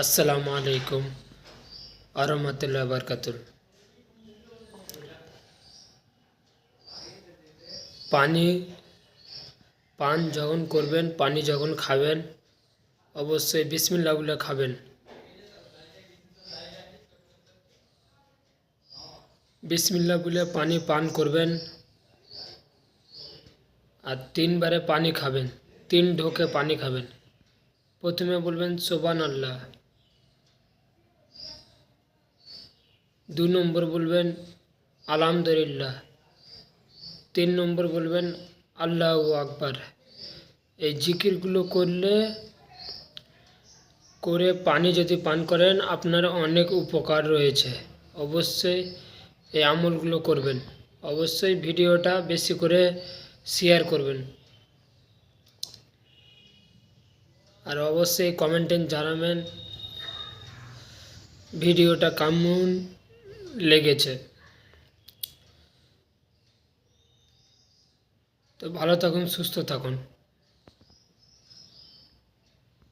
আসসালামু আলাইকুম আরহামতুল্লাহ বারকাতুল পানি, পান যখন করবেন, পানি যখন খাবেন, অবশ্যই বিসমিল্লা বলে খাবেন। বিসমিল্লা বলে পানি পান করবেন আর তিনবারে পানি খাবেন, তিন ঢোকে পানি খাবেন। প্রথমে বলবেন সোবান আল্লাহ দু নম্বর বলবেন, আলহামদুলিল্লাহ। তিন নম্বর বলবেন, আল্লাহ আকবার। এই জিকিরগুলো করলে, করে পানি যদি পান করেন, আপনার অনেক উপকার রয়েছে। অবশ্যই এই আমলগুলো করবেন। অবশ্যই ভিডিওটা বেশি করে শেয়ার করবেন। আর অবশ্যই কমেন্টে জানাবেন, ভিডিওটা কেমন? লেগেছে। তো ভালো থাকুন সুস্থ থাকুন।